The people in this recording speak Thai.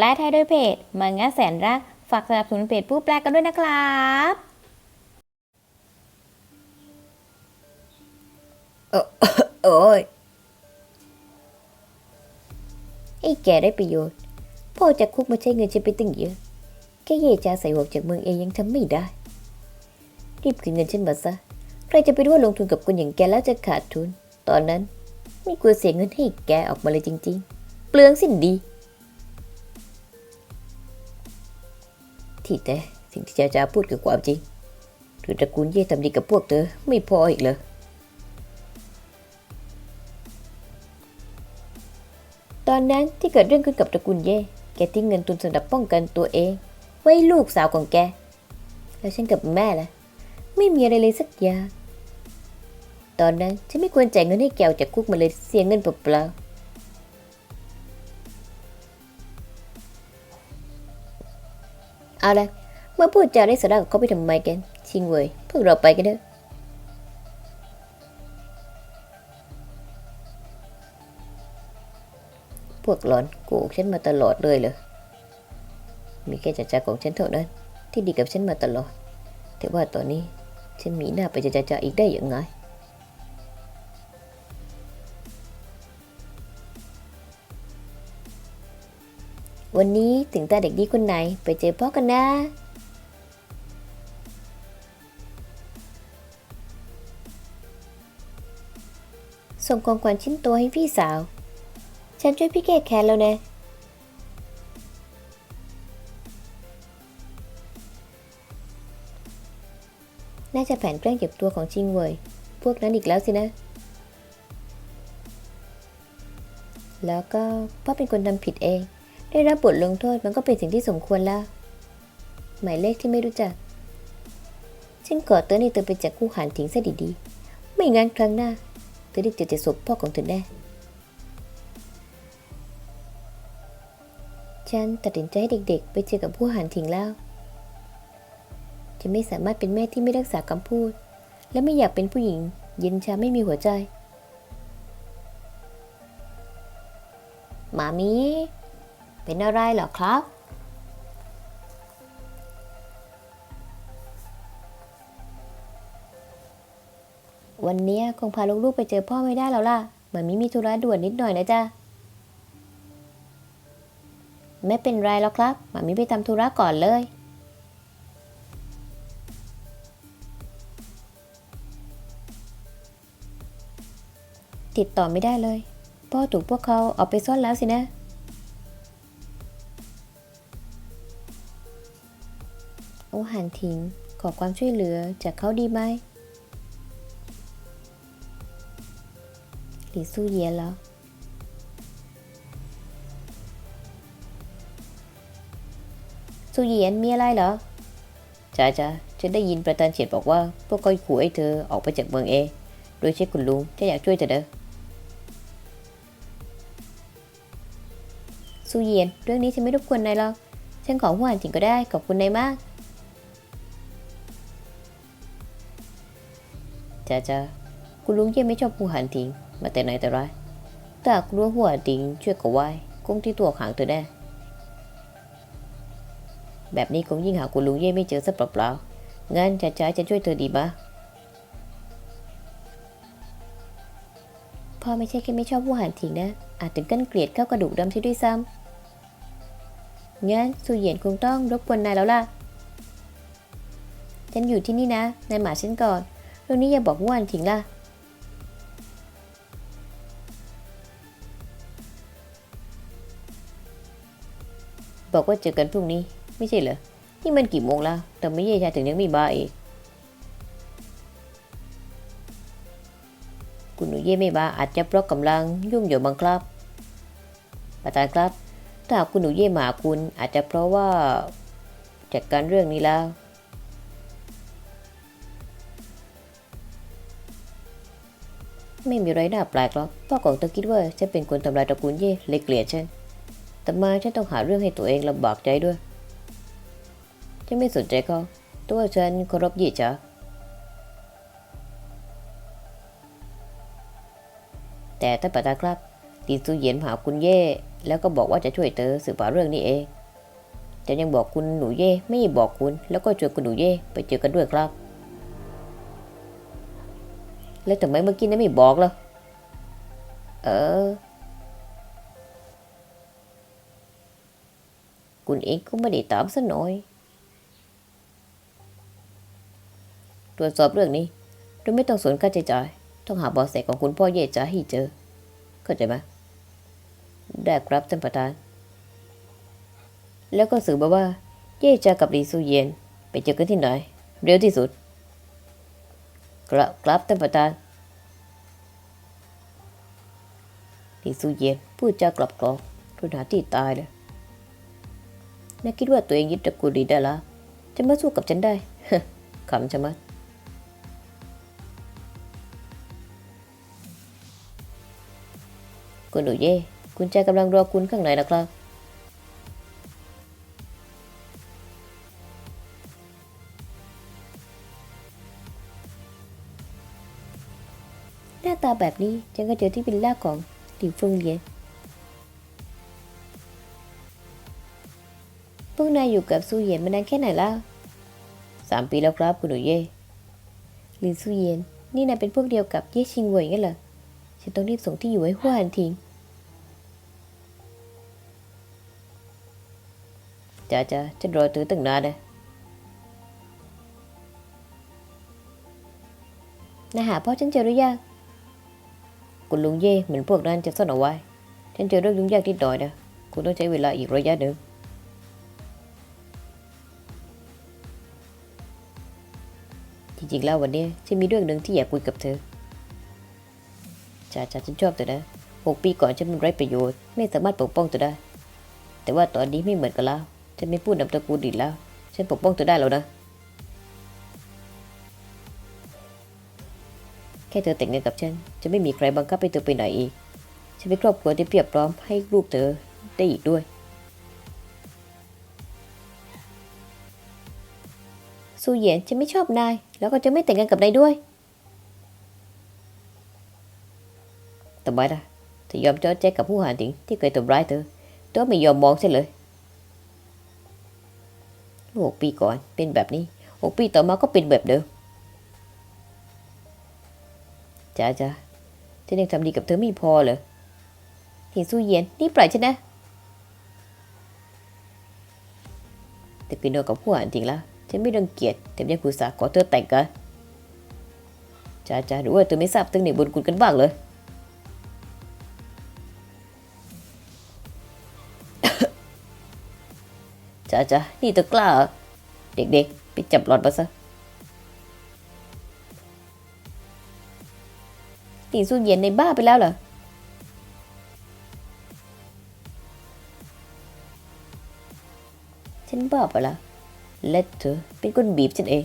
แปลไทยโดยเพจมังงะแสนรัก ฝากสนับสนุนเพจผู้แปลกันด้วยนะครับ โอ้ยไอ้แกได้ประโยชน์ พ่อจากคุกมาใช้เงินฉันไปตั้งเยอะ แค่เย่จาใส่หัวจากเมืองเองยังทำไม่ได้ รีบคืนเงินฉันมาซะ ใครจะไปรู้ว่าลงทุนกับคนอย่างแกแล้วจะขาดทุน ตอนนั้น ไม่กลัวเสียเงินให้แกออกมาเลยจริง ๆ เปลืองสิ้นดี ที่แต่สิ่งที่จาจาพูดคือความจริง หรือตระกูลเย่ทำดีกับพวกเธอไม่พออีกเหรอตอนนั้นที่เกิดเรื่องขึ้นกับตระกูลเย่แกทิ้งเงินทุนสำหรับป้องกันตัวเอง ไว้ลูกสาวของแก แล้วฉันกับแม่ล่ะ ไม่มีอะไรเลยสักอย่าง ตอนนั้นฉันไม่ควรจ่ายเงินให้แกออกจากคุกมาเลยเสียเงินเปล่าๆ เอาละเมื่อพูดจาได้สาระกับเขาไปทำไมกันชิงเวยพวกเราไปกันเถอะพวกหลอนโกหกฉันมาตลอดเลยเหรอมีแค่จ่าจ่าของฉันเท่านั้น ที่ดีกับฉันมาตลอดแต่ว่าตอนนี้ฉันมีหน้าไปจ่าจ่าอีกได้อยังไง วันนี้ถึงตาเด็กดีคนไหนไปเจอพ่อกันนะส่งของขวัญชิ้นโตให้พี่สาว ฉันช่วยพี่แก้แค้นแล้วนะ น่าจะแผนแกล้งเก็บตัวของชิงเวยพวกนั้นอีกแล้วสินะ แล้วก็พ่อเป็นคนทำผิดเอง ได้รับบทลงโทษมันก็เป็นสิ่งที่สมควรแล้ว หมายเลขที่ไม่รู้จัก ฉันขอเตือนให้เธอไปจากคู่หันทิ้งซะดีๆ ไม่งั้นครั้งหน้า เธอได้เจอแต่ศพพ่อของเธอแน่ฉันตัดสินใจให้เด็กๆ ไปเจอกับผู้หันทิ้งแล้ว จะไม่สามารถเป็นแม่ที่ไม่รักษาคำพูด และไม่อยากเป็นผู้หญิง เย็นชาไม่มีหัวใจหมามี เป็นอะไรเหรอครับ วันนี้คงพาลูกๆไปเจอพ่อไม่ได้แล้วล่ะ เหมามีมีธุระด่วนนิดหน่อยนะจ๊ะ ไม่เป็นไรแล้วครับหมามีไปทำธุระก่อนเลยติดต่อไม่ได้เลย พ่อถูกพวกเขาเอาไปซ่อนแล้วสินะ หันถิงขอความช่วยเหลือจากเขาดีไหมหรือสู้เยียแล้วสู้เยียนมีอะไรเหรอจ้าจ้าฉันได้ยินประธานเฉียดบอกว่า พวกเขาขู่ให้เธอออกไปจากเมืองเอ โดยใช้คุณลุงถ้าอยากช่วยเธอเด้อสู้เยียน เรื่องนี้ฉันไม่รบกวนนายหรอก ฉันขอหัวหันถิงก็ได้ ขอบคุณนายมาก จ้าจ้าคุณลุงเยี่ยไม่ชอบผู้หันถิงมาแต่ไหนแต่ไรแต่กคุณลุงหัวหันถิงช่วยก็ไหว้คงที่ตัวขางเธอแน่แบบนี้คงยิ่งหาคุณลุงเย่ไม่เจอซะเปล่าๆงั้นจ้าจ้าจะช่วยเธอดีมะพ่อไม่ใช่แค่ไม่ชอบผู้หันถิงนะ อาจถึงกั้นเกลียดเข้ากระดูกดำใช่ด้วยซ้ำงั้นสุเหยียนคงต้องรบกวนนายแล้วล่ะ ฉันอยู่ที่นี่นะ นายหมาฉันก่อน เรื่องนี้อย่าบอกว่าอันถิงล่ะบอกว่าเจอกันพรุ่งนี้ ไม่ใช่เหรอ นี่มันกี่โมงแล้วแต่ไม่เย่ชาถึงยังไม่มาอีก คุณหนูเย่ไม่มาอาจจะเพราะกำลังยุ่งอยู่บังครับประธานครับ ถ้าหากคุณหนูเย่มาคุณอาจจะเพราะว่าจัดการเรื่องนี้แล้ว ไม่มีไรน่าแปลกหรอกพ่อของเธอคิดว่าฉันเป็นคนทำลายตระกูลเย่เลยเกลียดฉันแต่มาฉันต้องหาเรื่องให้ตัวเองลำบากใจด้วยฉันไม่สนใจเขาตัวฉันเคารพเย่จ๋าแต่ท่านประธานครับตีซูเยียนหาคุณเย่แล้วก็บอกว่าจะช่วยเธอสืบหาเรื่องนี้เองแต่ยังบอกคุณหนูเย่ไม่บอกคุณ แล้วก็ชวนคุณหนูเย่ไปเจอกันด้วยครับ แล้วทำไมเมื่อกี้นั้นไม่บอกล่ะเออ คุณเองก็ไม่ได้ตามซะหน่อย ตรวจสอบเรื่องนี้โดยไม่ต้องสนค่าใช้จ่าย ต้องหาเบาะแสของคุณพ่อเย่จ๋าให้เจอ เข้าใจไหมได้ครับท่านประธาน แล้วก็สื่อมาว่า เย่จากับลีซูเยียนไปเจอกันที่ไหน เร็วที่สุด ครับครับท่านประธานลีซูเยียนพูดจากลับกรอกทุนหาที่ตายเลยน่าคิดว่าตัวเองยึดตะกูลดีได้ล้วจะมาสู้กับฉันได้ขำใช่ไหมคุณหนูเย่คุณใจกำลังรอคุณข้างในนะครับาตาแบบนี้ฉันก็เจอที่วิลล่าของหลิวเฟิงเลียนพวกนายอยู่กับซูเยียนมานานแค่ไหนแล้วสามปีแล้วครับคุณหนูเย่หลินซูเยียนนี่นายเป็นพวกเดียวกับเย่ชิงเหวยงั้นเหรอฉันต้องรีบส่งที่อยู่ให้หัวหันทิ้งจ้าจ้าฉันรอเธอตั้งนานนะนาหาพ่อฉันเจอหรือยัง คุณลุงเย่เหมือนพวกนั้นจะซ่อนเอาไว้ ฉันเจอเรื่องยุ่งยากนิดหน่อยนะคุณต้องใช้เวลาอีกระยะหนึ่งจริงๆแล้ววันนี้ฉันมีเรื่องหนึ่งที่อยากคุยกับเธอจ้าจ้าฉันชอบเธอนะหกปีก่อนฉันมันไร้ประโยชน์ ไม่สามารถปกป้องเธอได้ แต่ว่าตอนนี้ไม่เหมือนกันแล้ว ฉันไม่พูดนำตระกูลดินแล้ว ฉันปกป้องเธอได้แล้วนะ ค่เธอแต่งงานกับฉัน จะไม่มีใครบังคับให้เธอไปไหนอีก ฉันเป็นครอบครัวที่เพียบพร้อมให้ลูกเธอได้อีกด้วย ซูเหยียนฉันไม่ชอบนาย แล้วก็จะไม่แต่งงานกับนายด้วยทำไมล่ะเธอยอมจอแจ๊กกับผู้หาถิงที่เคยทำร้ายเธอเธอไม่ยอมมองใช่เลยหกปีก่อนเป็นแบบนี้หกปีต่อมาก็เป็นแบบเดิม จ้าจ้าฉันยังทำดีกับเธอไม่พอเหรอเห็นสู้เย็นนี่ปล่อยฉันนะ แต่คือนกับผู้หาถิงแล้วฉันไม่รังเกียจแต่ยังกุศาขอเธอแต่งกันจ้าจ้าหรือว่าเธอไม่ทราบตึงในบุญคุณกันบ้างเลยจ้าจ้านี่เธอกล้าเด็กๆ ไปจับหลอดมาซะ ตีสู้เย็นในบ้าไปแล้วเหรอ ฉันบ้าไปแล้วและเธอเป็นคนบีบฉันเอง